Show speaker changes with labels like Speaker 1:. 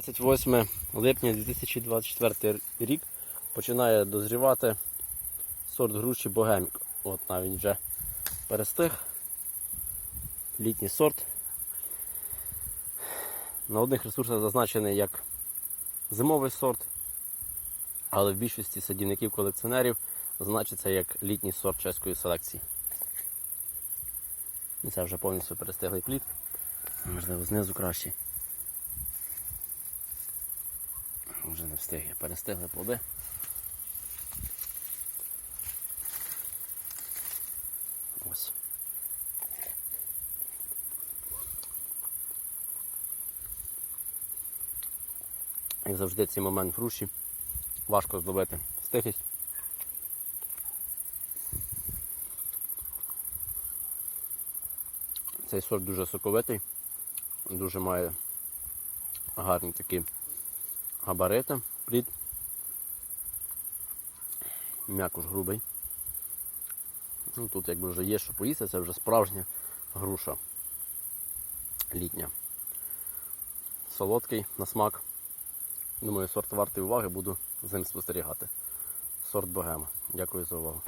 Speaker 1: 28 липня 2024 рік починає дозрівати сорт груші Богемік. От навіть вже перестиг. Літній сорт. На одних ресурсах зазначений як зимовий сорт, але в більшості садівників-колекціонерів значиться як літній сорт чеської селекції. І Це вже повністю перестиглий плід. Можливо, знизу краще. Вже не встиг, я перестигли плоди. Ось. Як завжди цей момент в руші. Важко зловити стихість. Цей сорт дуже соковитий, дуже має гарні такі габарити, плід. М'якуш грубий. Ну, тут якби вже є що поїсти, це вже справжня груша літня. Солодкий на смак. Думаю, сорт вартий уваги, буду з ним спостерігати. Сорт богема. Дякую за увагу.